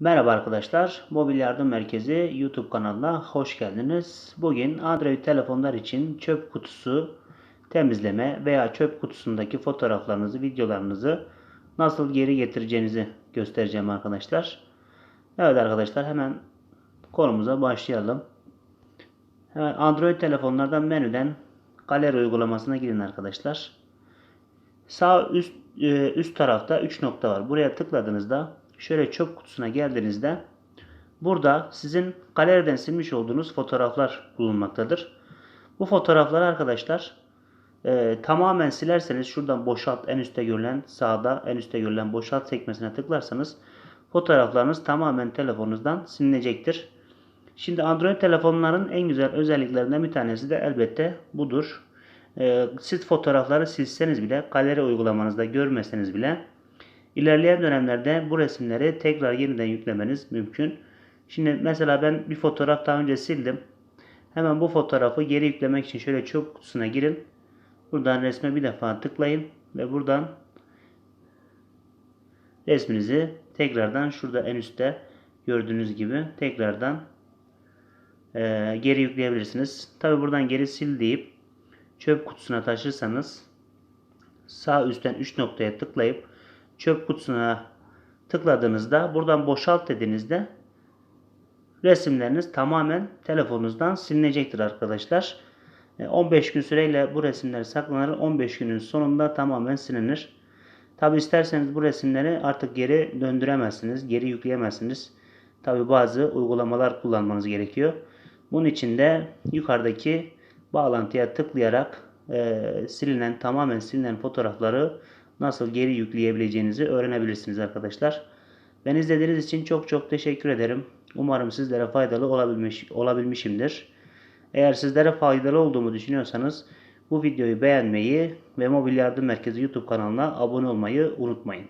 Merhaba arkadaşlar, Mobil Yardım Merkezi YouTube kanalına hoş geldiniz. Bugün Android telefonlar için çöp kutusu temizleme veya çöp kutusundaki fotoğraflarınızı, videolarınızı nasıl geri getireceğinizi göstereceğim arkadaşlar. Evet arkadaşlar hemen konumuza başlayalım. Hemen Android telefonlardan menüden galeri uygulamasına girin arkadaşlar. Sağ üst e, üst tarafta 3 nokta var. Buraya tıkladığınızda şöyle çöp kutusuna geldiğinizde burada sizin galeriden silmiş olduğunuz fotoğraflar bulunmaktadır. Bu fotoğrafları arkadaşlar e, tamamen silerseniz şuradan boşalt en üstte görülen sağda en üstte görülen boşalt sekmesine tıklarsanız fotoğraflarınız tamamen telefonunuzdan silinecektir. Şimdi Android telefonların en güzel özelliklerinden bir tanesi de elbette budur. Ee, siz fotoğrafları silseniz bile, galeri uygulamanızda görmeseniz bile ilerleyen dönemlerde bu resimleri tekrar yeniden yüklemeniz mümkün. Şimdi mesela ben bir fotoğraf daha önce sildim. Hemen bu fotoğrafı geri yüklemek için şöyle çöp kutusuna girin. Buradan resme bir defa tıklayın ve buradan resminizi tekrardan şurada en üstte gördüğünüz gibi tekrardan e, geri yükleyebilirsiniz. Tabi buradan geri sil deyip çöp kutusuna taşırsanız sağ üstten 3 noktaya tıklayıp çöp kutusuna tıkladığınızda buradan boşalt dediğinizde resimleriniz tamamen telefonunuzdan silinecektir arkadaşlar. 15 gün süreyle bu resimler saklanır. 15 günün sonunda tamamen silinir. Tabi isterseniz bu resimleri artık geri döndüremezsiniz. Geri yükleyemezsiniz. Tabi bazı uygulamalar kullanmanız gerekiyor. Bunun için de yukarıdaki bağlantıya tıklayarak e, silinen tamamen silinen fotoğrafları nasıl geri yükleyebileceğinizi öğrenebilirsiniz arkadaşlar. Ben izlediğiniz için çok çok teşekkür ederim. Umarım sizlere faydalı olabilmiş olabilmişimdir. Eğer sizlere faydalı olduğumu düşünüyorsanız bu videoyu beğenmeyi ve Mobil Yardım Merkezi YouTube kanalına abone olmayı unutmayın.